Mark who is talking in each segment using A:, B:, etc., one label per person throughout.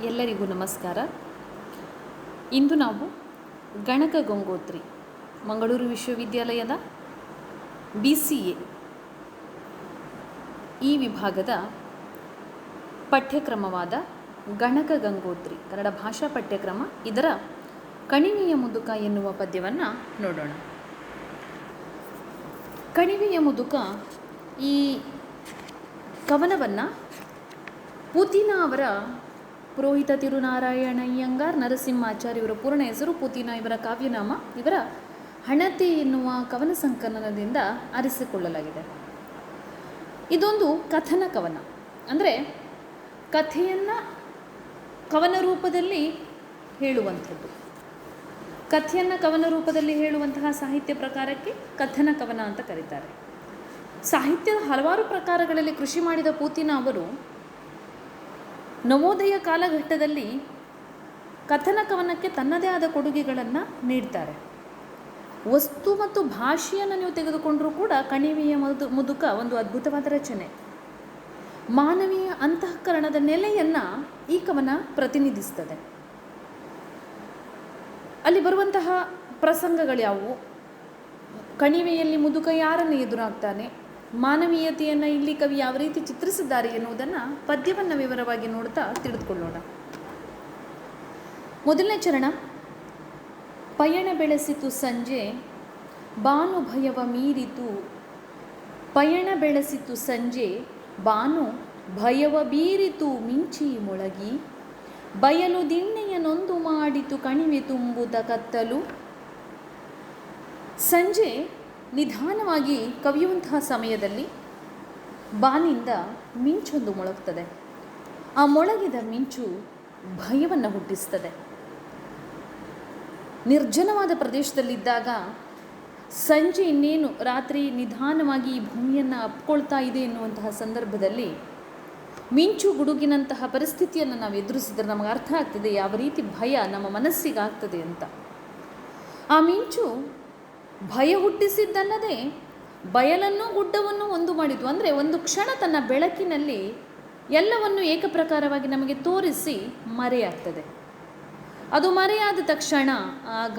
A: ಎಲ್ಲರಿಗೂ ನಮಸ್ಕಾರ. ಇಂದು ನಾವು ಗಣಕ ಗಂಗೋತ್ರಿ, ಮಂಗಳೂರು ವಿಶ್ವವಿದ್ಯಾಲಯದ ಬಿ ಸಿ ಎ ಈ ವಿಭಾಗದ ಪಠ್ಯಕ್ರಮವಾದ ಗಣಕ ಗಂಗೋತ್ರಿ, ಕನ್ನಡ ಭಾಷಾ ಪಠ್ಯಕ್ರಮ. ಇದರ ಕಣಿವೆಯ ಮುದುಕ ಎನ್ನುವ ಪದ್ಯವನ್ನು ನೋಡೋಣ. ಕಣಿವೆಯ ಮುದುಕ ಈ ಕವನವನ್ನು ಪುತಿನ ಅವರ ಪುರೋಹಿತ ತಿರುನಾರಾಯಣಯ್ಯಂಗಾರ್ ನರಸಿಂಹಾಚಾರ್ಯ ಇವರ ಪೂರ್ಣ ಹೆಸರು ಪುತಿನ ಇವರ ಕಾವ್ಯನಾಮ, ಇವರ ಹಣತೆ ಎನ್ನುವ ಕವನ ಸಂಕಲನದಿಂದ ಆರಿಸಿಕೊಳ್ಳಲಾಗಿದೆ. ಇದೊಂದು ಕಥನ ಕವನ. ಅಂದರೆ ಕಥೆಯನ್ನು ಕವನ ರೂಪದಲ್ಲಿ ಹೇಳುವಂಥದ್ದು. ಕಥೆಯನ್ನು ಕವನ ರೂಪದಲ್ಲಿ ಹೇಳುವಂತಹ ಸಾಹಿತ್ಯ ಪ್ರಕಾರಕ್ಕೆ ಕಥನ ಕವನ ಅಂತ ಕರೀತಾರೆ. ಸಾಹಿತ್ಯದ ಹಲವಾರು ಪ್ರಕಾರಗಳಲ್ಲಿ ಕೃಷಿ ಮಾಡಿದ ಪೂತಿನ ಅವರು ನವೋದಯ ಕಾಲಘಟ್ಟದಲ್ಲಿ ಕಥನ ಕವನಕ್ಕೆ ತನ್ನದೇ ಆದ ಕೊಡುಗೆಗಳನ್ನು ನೀಡ್ತಾರೆ. ವಸ್ತು ಮತ್ತು ಭಾಷೆಯನ್ನು ನೀವು ತೆಗೆದುಕೊಂಡರೂ ಕೂಡ ಕಣಿವೆಯ ಮದು, ಮುದುಕ ಒಂದು ಅದ್ಭುತವಾದ ರಚನೆ. ಮಾನವೀಯ ಅಂತಃಕರಣದ ನೆಲೆಯನ್ನು ಈ ಕವನ ಪ್ರತಿನಿಧಿಸ್ತದೆ. ಅಲ್ಲಿ ಬರುವಂತಹ ಪ್ರಸಂಗಗಳ್ಯಾವುವು ಕಣಿವೆಯಲ್ಲಿ ಮುದುಕ ಯಾರನ್ನು ಎದುರಾಗ್ತಾನೆ? ಮಾನವೀಯತೆಯನ್ನು ಇಲ್ಲಿ ಕವಿ ಯಾವ ರೀತಿ ಚಿತ್ರಿಸಿದ್ದಾರೆ ಎನ್ನುವುದನ್ನು ಪದ್ಯವನ್ನು ವಿವರವಾಗಿ ನೋಡ್ತಾ ತಿಳಿದುಕೊಳ್ಳೋಣ. ಮೊದಲನೇ ಚರಣ, ಪಯಣ ಬೆಳೆಸಿತು ಸಂಜೆ, ಬಾನು ಭಯವ ಮೀರಿತು. ಪಯಣ ಬೆಳೆಸಿತು ಸಂಜೆ, ಬಾನು ಭಯವ ಬೀರಿತು ಮಿಂಚಿ ಮೊಳಗಿ. ಬಯಲು ದಿಣ್ಣೆಯ ನೊಂದು ಮಾಡಿತು ಕಣಿವೆ ತುಂಬುದ ಕತ್ತಲು. ಸಂಜೆ ನಿಧಾನವಾಗಿ ಕವಿಯುವಂತಹ ಸಮಯದಲ್ಲಿ ಬಾನಿಂದ ಮಿಂಚೊಂದು ಮೊಳಗ್ತದೆ. ಆ ಮೊಳಗಿದ ಮಿಂಚು ಭಯವನ್ನು ಹುಟ್ಟಿಸ್ತದೆ. ನಿರ್ಜನವಾದ ಪ್ರದೇಶದಲ್ಲಿದ್ದಾಗ ಸಂಜೆ ಇನ್ನೇನು ರಾತ್ರಿ ನಿಧಾನವಾಗಿ ಈ ಭೂಮಿಯನ್ನು ಅಪ್ಕೊಳ್ತಾ ಇದೆ ಎನ್ನುವಂತಹ ಸಂದರ್ಭದಲ್ಲಿ ಮಿಂಚು ಗುಡುಗಿನಂತಹ ಪರಿಸ್ಥಿತಿಯನ್ನು ನಾವು ಎದುರಿಸಿದ್ರೆ ನಮಗೆ ಅರ್ಥ ಆಗ್ತದೆ ಯಾವ ರೀತಿ ಭಯ ನಮ್ಮ ಮನಸ್ಸಿಗಾಗ್ತದೆ ಅಂತ. ಆ ಮಿಂಚು ಭಯ ಹುಟ್ಟಿಸಿದ್ದಲ್ಲದೆ ಬಯಲನ್ನು ಗುಡ್ಡವನ್ನು ಒಂದು ಮಾಡಿತು ಅಂದರೆ ಒಂದು ಕ್ಷಣ ತನ್ನ ಬೆಳಕಿನಲ್ಲಿ ಎಲ್ಲವನ್ನು ಏಕಪ್ರಕಾರವಾಗಿ ನಮಗೆ ತೋರಿಸಿ ಮರೆಯಾಗ್ತದೆ. ಅದು ಮರೆಯಾದ ತಕ್ಷಣ ಆಗ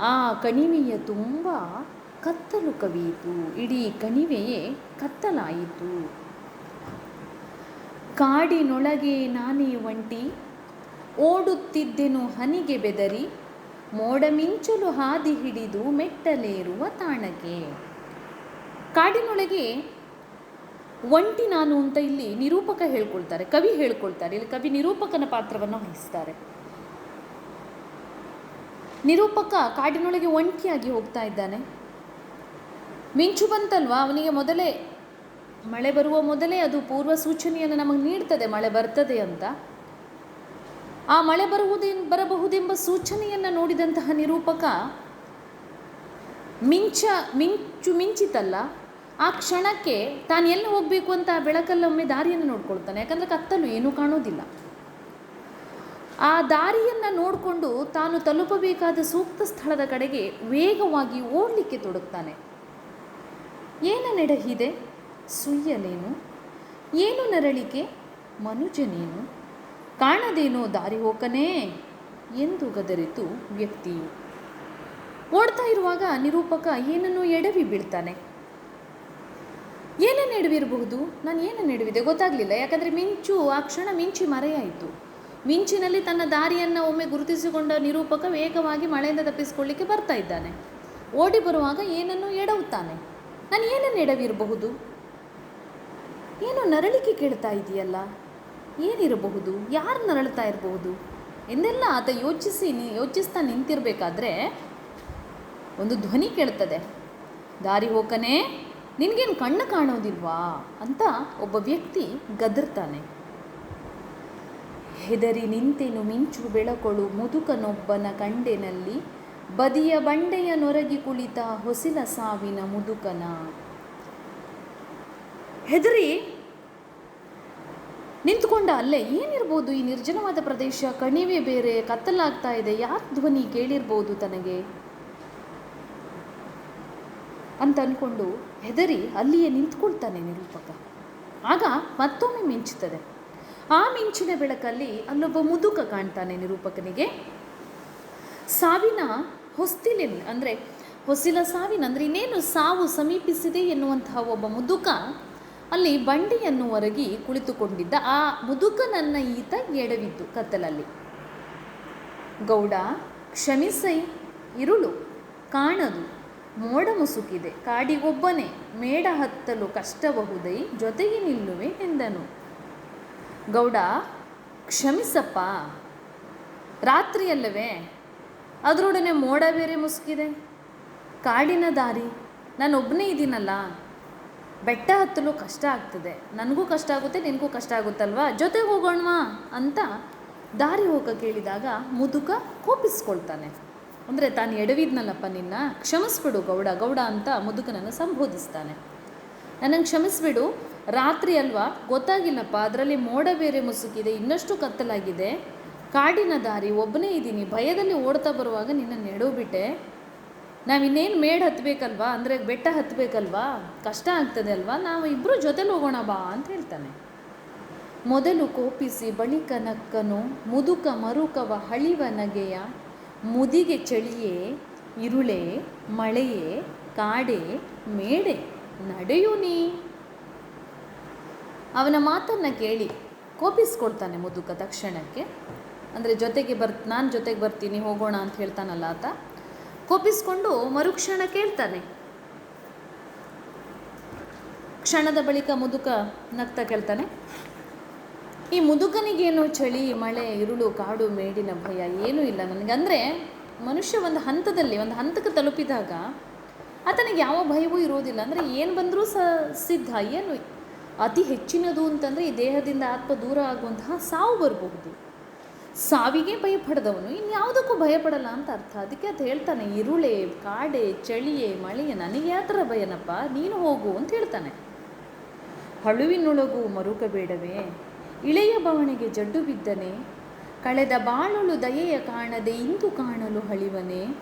A: ಆ ಕಣಿವೆಯ ತುಂಬ ಕತ್ತಲು ಕವಿಯಿತು. ಇಡೀ ಕಣಿವೆಯೇ ಕತ್ತಲಾಯಿತು. ಕಾಡಿನೊಳಗೆ ನಾನೇ ಒಂಟಿ, ಓಡುತ್ತಿದ್ದೆನು ಹನಿಗೆ ಬೆದರಿ ಮೋಡ ಮಿಂಚಲು ಹಾದಿ ಹಿಡಿದು ಮೆಟ್ಟಲೇರುವ ತಾಣಗೆ ಕಾಡಿನೊಳಗೆ ಒಂಟಿ ನಾನು ಅಂತ ಇಲ್ಲಿ ನಿರೂಪಕ ಹೇಳ್ಕೊಳ್ತಾರೆ, ಕವಿ ಹೇಳ್ಕೊಳ್ತಾರೆ. ಇಲ್ಲಿ ಕವಿ ನಿರೂಪಕನ ಪಾತ್ರವನ್ನು ವಹಿಸ್ತಾರೆ. ನಿರೂಪಕ ಕಾಡಿನೊಳಗೆ ಒಂಟಿಯಾಗಿ ಹೋಗ್ತಾ ಇದ್ದಾನೆ. ಮಿಂಚು ಬಂತಲ್ವಾ? ಅವನಿಗೆ ಮೊದಲೇ ಮಳೆ ಬರುವ ಮೊದಲೇ ಅದು ಪೂರ್ವ ಸೂಚನೆಯನ್ನು ನಮಗೆ ನೀಡ್ತದೆ, ಮಳೆ ಬರ್ತದೆ ಅಂತ. ಆ ಮಳೆ ಬರುವುದೇ ಬರಬಹುದೆಂಬ ಸೂಚನೆಯನ್ನು ನೋಡಿದಂತಹ ನಿರೂಪಕ ಮಿಂಚ, ಮಿಂಚು ಮಿಂಚಿತಲ್ಲ, ಆ ಕ್ಷಣಕ್ಕೆ ತಾನು ಎಲ್ಲಿ ಹೋಗಬೇಕು ಅಂತ ಆ ಬೆಳಕಲ್ಲೊಮ್ಮೆ ದಾರಿಯನ್ನು ನೋಡ್ಕೊಳ್ತಾನೆ. ಯಾಕಂದರೆ ಕತ್ತಲು ಏನೂ ಕಾಣೋದಿಲ್ಲ. ಆ ದಾರಿಯನ್ನು ನೋಡಿಕೊಂಡು ತಾನು ತಲುಪಬೇಕಾದ ಸೂಕ್ತ ಸ್ಥಳದ ಕಡೆಗೆ ವೇಗವಾಗಿ ಓಡಲಿಕ್ಕೆ ತೊಡಗ್ತಾನೆ. ಏನ ನೆಡಹಿದೆ? ಸುಯ್ಯಲೇನು ಏನು ನರಳಿಕೆ? ಮನುಜನೇನು? ಕಾಣದೇನೋ ದಾರಿ ಹೋಕನೇ ಎಂದು ಗದರಿತು ವ್ಯಕ್ತಿಯು. ಓಡ್ತಾ ಇರುವಾಗ ನಿರೂಪಕ ಏನನ್ನೋ ಎಡವಿ ಬೀಳ್ತಾನೆ? ಏನನ್ನು ಎಡವಿರಬಹುದು? ನಾನು ಏನನ್ನು ಎಡವಿದೆ ಗೊತ್ತಾಗಲಿಲ್ಲ, ಯಾಕಂದರೆ ಮಿಂಚು, ಆ ಕ್ಷಣ ಮಿಂಚಿ ಮರೆಯಾಯಿತು. ಮಿಂಚಿನಲ್ಲಿ ತನ್ನ ದಾರಿಯನ್ನು ಒಮ್ಮೆ ಗುರುತಿಸಿಕೊಂಡ ನಿರೂಪಕ ವೇಗವಾಗಿ ಮಳೆಯಿಂದ ತಪ್ಪಿಸಿಕೊಳ್ಳಿಕ್ಕೆ ಬರ್ತಾ ಇದ್ದಾನೆ. ಓಡಿ ಬರುವಾಗ ಏನನ್ನು ಎಡವುತ್ತಾನೆ? ನಾನು ಏನನ್ನು ಎಡವಿರಬಹುದು? ಏನೋ ನರಳಿಕೆ ಕೇಳ್ತಾ ಇದೆಯಲ್ಲ? ಏನಿರಬಹುದು? ಯಾರು ನರಳ್ತಾ ಇರಬಹುದು? ಎಂದೆಲ್ಲ ಆತ ಯೋಚಿಸಿ ಯೋಚಿಸ್ತಾ ನಿಂತಿರಬೇಕಾದ್ರೆ ಒಂದು ಧ್ವನಿ ಕೇಳ್ತದೆ. ದಾರಿ ಹೋಕನೇ, ನಿನಗೇನು ಕಣ್ಣು ಕಾಣೋದಿಲ್ವಾ? ಅಂತ ಒಬ್ಬ ವ್ಯಕ್ತಿ ಗದರ್ತಾನೆ. ಹೆದರಿ ನಿಂತೆನು ಮಿಂಚು ಬೆಳಕೊಳು ಮುದುಕನೊಬ್ಬನ ಕಂಡೆನಲ್ಲಿ, ಬದಿಯ ಬಂಡೆಯ ನೊರಗಿ ಕುಳಿತ ಹೊಸಿಲ ಸಾವಿನ ಮುದುಕನ. ಹೆದರಿ ನಿಂತ್ಕೊಂಡ ಅಲ್ಲೇ ಏನಿರ್ಬೋದು ಈ ನಿರ್ಜನವಾದ ಪ್ರದೇಶ? ಕಣಿವೆ ಬೇರೆ, ಕತ್ತಲಾಗ್ತಾ ಇದೆ. ಯಾರ ಧ್ವನಿ ಕೇಳಿರ್ಬೋದು ತನಗೆ? ಅಂತ ಅಂದ್ಕೊಂಡು ಹೆದರಿ ಅಲ್ಲಿಯೇ ನಿಂತ್ಕೊಳ್ತಾನೆ ನಿರೂಪಕ. ಆಗ ಮತ್ತೊಮ್ಮೆ ಮಿಂಚುತ್ತದೆ. ಆ ಮಿಂಚಿನ ಬೆಳಕಲ್ಲಿ ಅಲ್ಲೊಬ್ಬ ಮುದುಕ ಕಾಣ್ತಾನೆ ನಿರೂಪಕನಿಗೆ. ಸಾವಿನ ಹೊಸ್ತಿಲಿನ ಅಂದರೆ ಹೊಸಿಲ ಸಾವಿನ ಅಂದರೆ ಇನ್ನೇನು ಸಾವು ಸಮೀಪಿಸಿದೆ ಎನ್ನುವಂತಹ ಒಬ್ಬ ಮುದುಕ ಅಲ್ಲಿ ಬಂಡಿಯನ್ನು ಹೊರಗಿ ಕುಳಿತುಕೊಂಡಿದ್ದ ಆ ಮುದುಕನನ್ನ ಈತ ಎಡವಿದ್ದು ಕತ್ತಲಲ್ಲಿ. ಗೌಡ, ಕ್ಷಮಿಸೈ, ಇರುಳು, ಕಾಣದು, ಮೋಡ ಮುಸುಕಿದೆ, ಕಾಡಿಗೊಬ್ಬನೇ, ಮೇಡ ಹತ್ತಲು ಕಷ್ಟಬಹುದೈ, ಜೊತೆಗೆ ನಿಲ್ಲುವೆ ಎಂದನು. ಗೌಡ, ಕ್ಷಮಿಸಪ್ಪ ರಾತ್ರಿಯಲ್ಲವೇ ಅದರೊಡನೆ ಮೋಡ ಬೇರೆ ಮುಸುಕಿದೆ. ಕಾಡಿನ ದಾರಿ ನಾನೊಬ್ಬನೇ ಇದ್ದೀನಲ್ಲ ಬೆಟ್ಟ ಹತ್ತಲು ಕಷ್ಟ ಆಗ್ತದೆ. ನನಗೂ ಕಷ್ಟ ಆಗುತ್ತೆ, ನಿನಗೂ ಕಷ್ಟ ಆಗುತ್ತಲ್ವಾ? ಜೊತೆಗೆ ಹೋಗೋಣವಾ ಅಂತ ದಾರಿ ಹೋಗ ಕೇಳಿದಾಗ ಮುದುಕ ಕೋಪಿಸ್ಕೊಳ್ತಾನೆ. ಅಂದರೆ ತಾನು ಎಡವಿದ್ನಲ್ಲಪ್ಪ ನಿನ್ನ, ಕ್ಷಮಿಸ್ಬಿಡು ಗೌಡ ಗೌಡ ಅಂತ ಮುದುಕನನ್ನು ಸಂಬೋಧಿಸ್ತಾನೆ. ನನಗೆ ಕ್ಷಮಿಸ್ಬಿಡು, ರಾತ್ರಿ ಅಲ್ವಾ? ಗೊತ್ತಾಗಿಲ್ಲಪ್ಪ, ಅದರಲ್ಲಿ ಮೋಡ ಬೇರೆ ಮುಸುಕಿದೆ, ಇನ್ನಷ್ಟು ಕತ್ತಲಾಗಿದೆ. ಕಾಡಿನ ದಾರಿ ಒಬ್ಬನೇ ಇದ್ದೀನಿ, ಭಯದಲ್ಲಿ ಓಡ್ತಾ ಬರುವಾಗ ನಿನ್ನ ನೆಡೋಬಿಟ್ಟೆ ನಾವಿನ್ನೇನು ಮೇಡ್ ಹತ್ತಬೇಕಲ್ವಾ ಅಂದರೆ ಬೆಟ್ಟ ಹತ್ತಬೇಕಲ್ವಾ ಕಷ್ಟ ಆಗ್ತದೆ ಅಲ್ವಾ? ನಾವು ಇಬ್ಬರು ಜೊತೆಲಿ ಹೋಗೋಣ ಬಾ ಅಂತ ಹೇಳ್ತಾನೆ. ಮೊದಲು ಕೋಪಿಸಿ ಬಳಿಕ ನಕ್ಕನು, ಮುದುಕ ಮರುಕವ ಹಳಿವ ನಗೆಯ ಮುದಿಗೆ ಚಳಿಯೇ, ಇರುಳೆ, ಮಳೆಯೇ, ಕಾಡೆ, ಮೇಡೆ, ನಡೆಯು ನೀ? ಅವನ ಮಾತನ್ನು ಕೇಳಿ ಕೋಪಿಸ್ಕೊಳ್ತಾನೆ ಮುದುಕ ತಕ್ಷಣಕ್ಕೆ. ಅಂದರೆ ಜೊತೆಗೆ ಬರ್, ನಾನು ಜೊತೆಗೆ ಬರ್ತೀನಿ, ಹೋಗೋಣ ಅಂತ ಹೇಳ್ತಾನಲ್ಲ ಆತ. ಕೋಪಿಸ್ಕೊಂಡು ಮರುಕ್ಷಣ ಕೇಳ್ತಾನೆ. ಕ್ಷಣದ ಬಳಿಕ ಮುದುಕ ನಗ್ತಾ ಕೇಳ್ತಾನೆ. ಈ ಮುದುಕನಿಗೇನು ಚಳಿ, ಮಳೆ, ಇರುಳು, ಕಾಡು, ಮೇಡಿನ ಭಯ ಏನೂ ಇಲ್ಲ ನನಗೆ. ಅಂದರೆ ಮನುಷ್ಯ ಒಂದು ಹಂತದಲ್ಲಿ, ಒಂದು ಹಂತಕ್ಕೆ ತಲುಪಿದಾಗ ಆತನಿಗೆ ಯಾವ ಭಯವೂ ಇರೋದಿಲ್ಲ ಅಂದರೆ ಏನು ಬಂದರೂ ಸ ಸಿದ್ಧ, ಏನು ಅತಿ ಹೆಚ್ಚಿನದು ಅಂತಂದರೆ ಈ ದೇಹದಿಂದ ಆತ್ಮ ದೂರ ಆಗುವಂತಹ ಸಾವು ಬರಬಹುದು. ಸಾವಿಗೆ ಭಯಪಡದವನು, ಇನ್ಯಾವುದಕ್ಕೂ ಭಯಪಡಲ್ಲ ಅಂತ ಅರ್ಥ. ಅದಕ್ಕೆ ಅದು ಹೇಳ್ತಾನೆ, ಇರುಳೆ, ಕಾಡೆ, ಚಳಿಯೇ, ಮಳೆಯೇ, ನನಗೆ ಯಾವ ಭಯನಪ್ಪ? ನೀನು ಹೋಗು ಅಂತ ಹೇಳ್ತಾನೆ. ಹಳುವಿನೊಳಗು ಮರುಕಬೇಡವೇ, ಇಳೆಯ ಬವಣೆಗೆ ಜಡ್ಡು ಬಿದ್ದನೆ, ಕಳೆದ ಬಾಳಲು ದಯೆಯ ಕಾಣದೆ ಇಂದು ಕಾಣಲು ಹಳಿವನೆ.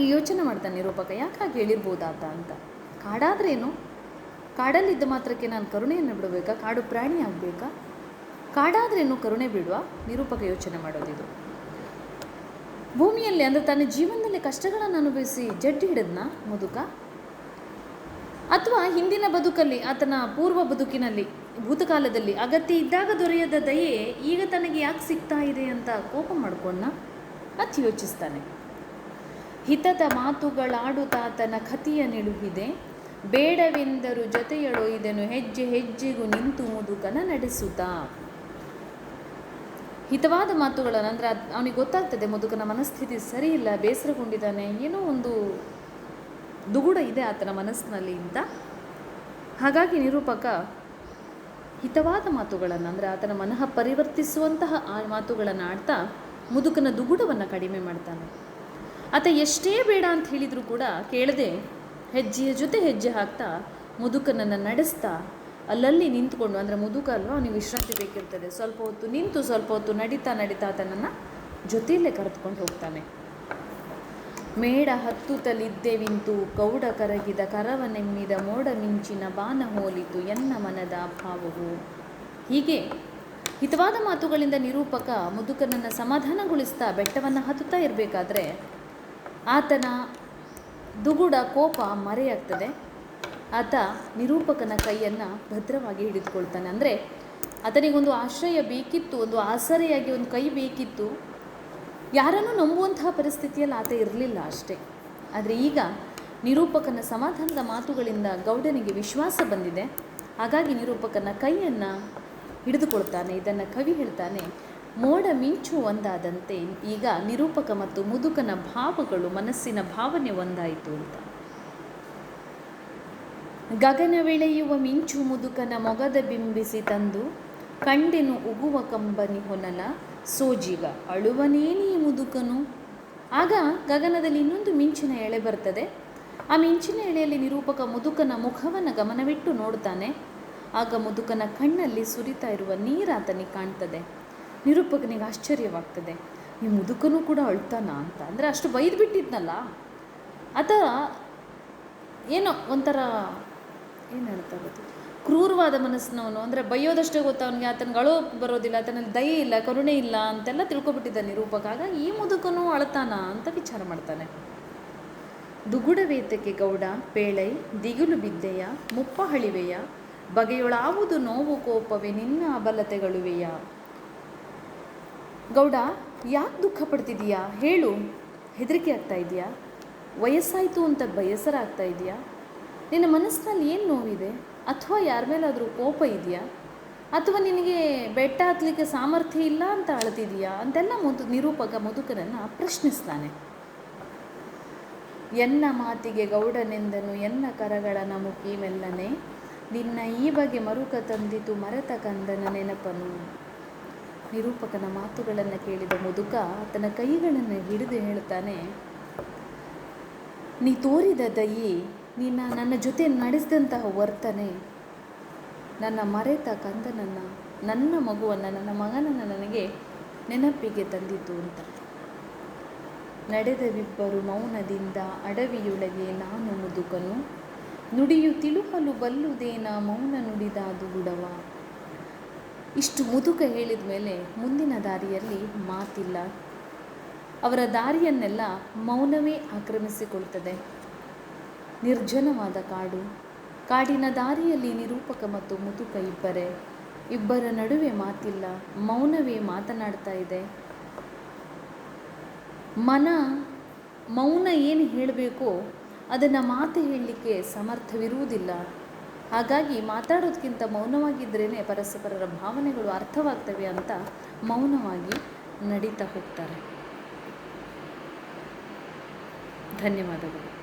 A: ಈ ಯೋಚನೆ ಮಾಡ್ತಾನೆ ರೂಪಕ, ಯಾಕಾಗಿ ಹೇಳಿರ್ಬೋದಾತ ಅಂತ? ಕಾಡಾದ್ರೇನು? ಕಾಡಲ್ಲಿದ್ದ ಮಾತ್ರಕ್ಕೆ ನಾನು ಕರುಣೆಯನ್ನು ಬಿಡಬೇಕಾ? ಕಾಡು ಪ್ರಾಣಿ ಆಗಬೇಕಾ? ಕಾಡಾದ್ರೇನು ಕರುಣೆ ಬಿಡುವ ನಿರೂಪಕ ಯೋಚನೆ ಮಾಡೋದಿದು ಭೂಮಿಯಲ್ಲಿ ಅಂದರೆ ತನ್ನ ಜೀವನದಲ್ಲಿ ಕಷ್ಟಗಳನ್ನು ಅನುಭವಿಸಿ ಜಡ್ಡಿ ಹಿಡಿದ್ನ ಮುದುಕ? ಅಥವಾ ಹಿಂದಿನ ಬದುಕಲ್ಲಿ, ಆತನ ಪೂರ್ವ ಬದುಕಿನಲ್ಲಿ, ಭೂತಕಾಲದಲ್ಲಿ ಅಗತ್ಯ ಇದ್ದಾಗ ದೊರೆಯದ ದಯೆ ಈಗ ತನಗೆ ಯಾಕೆ ಸಿಗ್ತಾ ಇದೆ ಅಂತ ಕೋಪ ಮಾಡ್ಕೊಂಡ ಅತಿ ಯೋಚಿಸ್ತಾನೆ. ಹಿತದ ಮಾತುಗಳಾಡುತ್ತಾತನ ಕತಿಯ ನಿಲುಹಿದೆ ಬೇಡವೆಂದರು ಇದನ್ನು ಹೆಜ್ಜೆ ಹೆಜ್ಜೆಗೂ ನಿಂತು ಮುದುಕನ ನಡೆಸುತ್ತಾ? ಹಿತವಾದ ಮಾತುಗಳನ್ನು ಅಂದರೆ ಅದು ಅವನಿಗೆ ಗೊತ್ತಾಗ್ತದೆ, ಮುದುಕನ ಮನಸ್ಥಿತಿ ಸರಿ ಇಲ್ಲ, ಬೇಸರಗೊಂಡಿದ್ದಾನೆ. ಏನೋ ಒಂದು ದುಗುಡ ಇದೆ ಆತನ ಮನಸ್ಸಿನಲ್ಲಿ ಅಂತ ಹಾಗಾಗಿ ನಿರೂಪಕ, ಹಿತವಾದ ಮಾತುಗಳನ್ನು, ಅಂದರೆ ಆತನ ಮನಃ ಪರಿವರ್ತಿಸುವಂತಹ ಆ ಮಾತುಗಳನ್ನು ಆಡ್ತಾ ಮುದುಕನ ದುಗುಡವನ್ನು ಕಡಿಮೆ ಮಾಡ್ತಾನೆ. ಆತ ಎಷ್ಟೇ ಬೇಡ ಅಂತ ಹೇಳಿದರೂ ಕೂಡ ಕೇಳದೆ ಹೆಜ್ಜೆಯ ಜೊತೆ ಹೆಜ್ಜೆ ಹಾಕ್ತಾ ಮುದುಕನನ್ನು ನಡೆಸ್ತಾ ಅಲ್ಲಲ್ಲಿ ನಿಂತ್ಕೊಂಡು, ಅಂದರೆ ಮುದುಕ ಅಲ್ವಾ ಅವನಿಗೆ ವಿಶ್ರಾಂತಿ ಬೇಕಿರ್ತದೆ. ಸ್ವಲ್ಪ ಹೊತ್ತು ನಿಂತು, ಸ್ವಲ್ಪ ಹೊತ್ತು ನಡೀತಾ ನಡೀತಾ ಆತನನ್ನು ಜೊತೆಯಲ್ಲೇ ಕರೆದುಕೊಂಡು ಹೋಗ್ತಾನೆ. ಮೇಡ ಹತ್ತುತ್ತಲಿದ್ದೆವಿಂತು, ಕೌಡ ಕರಗಿದ ಕರವನೆಮ್ಮಿದ ಮೋಡ ಮಿಂಚಿನ ಬಾನ ಹೋಲಿತು ಎನ್ನ ಮನದ ಭಾವವು. ಹೀಗೆ ಹಿತವಾದ ಮಾತುಗಳಿಂದ ನಿರೂಪಕ ಮುದುಕನನ್ನು ಸಮಾಧಾನಗೊಳಿಸ್ತಾ ಬೆಟ್ಟವನ್ನು ಹತ್ತುತ್ತಾ ಇರಬೇಕಾದ್ರೆ ಆತನ ದುಗುಡ ಕೋಪ ಮರೆಯಾಗ್ತದೆ. ಆತ ನಿರೂಪಕನ ಕೈಯನ್ನು ಭದ್ರವಾಗಿ ಹಿಡಿದುಕೊಳ್ತಾನೆ. ಅಂದರೆ ಆತನಿಗೊಂದು ಆಶ್ರಯ ಬೇಕಿತ್ತು, ಒಂದು ಆಸರೆಯಾಗಿ ಒಂದು ಕೈ ಬೇಕಿತ್ತು. ಯಾರನ್ನು ನಂಬುವಂತಹ ಪರಿಸ್ಥಿತಿಯಲ್ಲಿ ಆತ ಇರಲಿಲ್ಲ ಅಷ್ಟೇ. ಆದರೆ ಈಗ ನಿರೂಪಕನ ಸಮಾಧಾನದ ಮಾತುಗಳಿಂದ ಗೌಡನಿಗೆ ವಿಶ್ವಾಸ ಬಂದಿದೆ. ಹಾಗಾಗಿ ನಿರೂಪಕನ ಕೈಯನ್ನು ಹಿಡಿದುಕೊಳ್ತಾನೆ, ಇದನ್ನು ಕವಿ ಹೇಳ್ತಾನೆ, ಮೋಡ ಮಿಂಚು ಒಂದಾದಂತೆ, ಈಗ ನಿರೂಪಕ ಮತ್ತು ಮುದುಕನ ಭಾವಗಳು, ಮನಸ್ಸಿನ ಭಾವನೆ ಒಂದಾಯಿತು ಅಂತ. ಗಗನವೆಳೆಯುವ ಮಿಂಚು ಮುದುಕನ ಮೊಗದ ಬಿಂಬಿಸಿ ತಂದು, ಕಂಡೆನು ಉಗುವ ಕಂಬನಿ ಹೊನಲ ಸೋಜಿಗ ಅಳುವನೇನಿ ಮುದುಕನು? ಆಗ ಗಗನದಲ್ಲಿ ಇನ್ನೊಂದು ಮಿಂಚಿನ ಎಳೆ ಬರ್ತದೆ. ಆ ಮಿಂಚಿನ ಎಳೆಯಲ್ಲಿ ನಿರೂಪಕ ಮುದುಕನ ಮುಖವನ್ನು ಗಮನವಿಟ್ಟು ನೋಡ್ತಾನೆ. ಆಗ ಮುದುಕನ ಕಣ್ಣಲ್ಲಿ ಸುರಿತಾ ಇರುವ ನೀರಾತನಿಗೆ ಕಾಣ್ತದೆ. ನಿರೂಪಕನಿಗೆ ಆಶ್ಚರ್ಯವಾಗ್ತದೆ. ಈ ಮುದುಕನು ಕೂಡ ಅಳ್ತಾನ ಅಂತ? ಅಂದರೆ ಅಷ್ಟು ಬೈದು ಬಿಟ್ಟಿದ್ನಲ್ಲ ಅಥವಾ ಏನೋ ಒಂಥರ ಏನು ಹೇಳ್ತಾ ಕ್ರೂರವಾದ ಮನಸ್ಸಿನವನು, ಅಂದರೆ ಬೈಯೋದಷ್ಟೇ ಗೊತ್ತು ಅವನಿಗೆ ಆತನಿಗೆ ಅಳೋ ಬರೋದಿಲ್ಲ, ಆತನಲ್ಲಿ ದಯೆ ಇಲ್ಲ, ಕರುಣೆ ಇಲ್ಲ ಅಂತೆಲ್ಲ ತಿಳ್ಕೊಬಿಟ್ಟಿದ್ದಾನೆ ನಿರೂಪಕ. ಆಗ ಈ ಮುದುಕನು ಅಳತಾನ ಅಂತ ವಿಚಾರ ಮಾಡ್ತಾನೆ. ದುಗುಡವೇತಕ್ಕೆ ಗೌಡ, ಪೇಳೈ, ದಿಗುಲು ಬಿದ್ದೆಯ ಮುಪ್ಪ ಹಳಿವೆಯ ಬಗೆಯೊಳಾವುದು ನೋವು ಕೋಪವೇ, ನಿನ್ನ ಅಬಲತೆಗಳುವೆಯ. ಗೌಡ, ಯಾಕೆ ದುಃಖ ಪಡ್ತಿದೀಯಾ? ಹೇಳು. ಹೆದರಿಕೆ ಆಗ್ತಾ ಇದೆಯಾ? ವಯಸ್ಸಾಯಿತು ಅಂತ ಬಯಸರಾಗ್ತಾ ಇದೆಯಾ? ನಿನ್ನ ಮನಸ್ಸಿನಲ್ಲಿ ಏನು ನೋವಿದೆ? ಅಥವಾ ಯಾರ ಮೇಲಾದರೂ ಕೋಪ ಇದೆಯಾ? ಅಥವಾ ನಿನಗೆ ಬೆಟ್ಟ ಹತ್ತಲಿಕ್ಕೆ ಸಾಮರ್ಥ್ಯ ಇಲ್ಲ ಅಂತ ಅಳ್ತಿದೀಯಾ ಅಂತೆಲ್ಲ ಮುದು ನಿರೂಪಕ ಮುದುಕನನ್ನು ಪ್ರಶ್ನಿಸ್ತಾನೆ. ಎನ್ನ ಮಾತಿಗೆ ಗೌಡನೆಂದನು, ಎನ್ನ ಕರಗಳ ನಮುಕಿ ಮೆಲ್ಲನೆ. ನಿನ್ನ ಈ ಬಗೆ ಮರುಕ ತಂದಿತು ಮರೆತ ಕಂದನ ನೆನಪನು. ನಿರೂಪಕನ ಮಾತುಗಳನ್ನು ಕೇಳಿದ ಮುದುಕ ತನ್ನ ಕೈಗಳನ್ನು ಹಿಡಿದು ಹೇಳ್ತಾನೆ, ನೀ ತೋರಿದ ದಯಿ ನಿನ್ನ ನನ್ನ ಜೊತೆ ನಡೆಸಿದಂತಹ ವರ್ತನೆ, ನನ್ನ ಮರೆತ ಕಂದನನ್ನು, ನನ್ನ ಮಗುವನ್ನು, ನನ್ನ ಮಗನನ್ನು ನನಗೆ ನೆನಪಿಗೆ ತಂದಿತು ಅಂತ. ನಡೆದವಿಬ್ಬರು ಮೌನದಿಂದ ಅಡವಿಯೊಳಗೆ ನಾನು ಮುದುಕನು. ನುಡಿಯು ತಿಳುಹಲು ಬಲ್ಲುದೇನ ಮೌನ ನುಡಿದ ದುಗುಡವ ಇಷ್ಟು ಮುದುಕ ಹೇಳಿದ ಮೇಲೆ ಮುಂದಿನ ದಾರಿಯಲ್ಲಿ ಮಾತಿಲ್ಲ. ಅವರ ದಾರಿಯನ್ನೆಲ್ಲ ಮೌನವೇ ಆಕ್ರಮಿಸಿಕೊಳ್ತದೆ. ನಿರ್ಜನವಾದ ಕಾಡು. ಕಾಡಿನ ದಾರಿಯಲ್ಲಿ ನಿರೂಪಕ ಮತ್ತು ಮುದುಕ ಇಬ್ಬರೇ. ಇಬ್ಬರ ನಡುವೆ ಮಾತಿಲ್ಲ, ಮೌನವೇ ಮಾತನಾಡ್ತಾ ಇದೆ. ಮನ, ಮೌನ ಏನು ಹೇಳಬೇಕೋ ಅದನ್ನು ಮಾತು ಹೇಳಲಿಕ್ಕೆ ಸಮರ್ಥವಿರುವುದಿಲ್ಲ. ಹಾಗಾಗಿ ಮಾತಾಡೋದಕ್ಕಿಂತ ಮೌನವಾಗಿದ್ದರೇ ಪರಸ್ಪರರ ಭಾವನೆಗಳು ಅರ್ಥವಾಗ್ತವೆ ಅಂತ ಮೌನವಾಗಿ ನಡೀತಾ ಹೋಗ್ತಾರೆ. ಧನ್ಯವಾದಗಳು.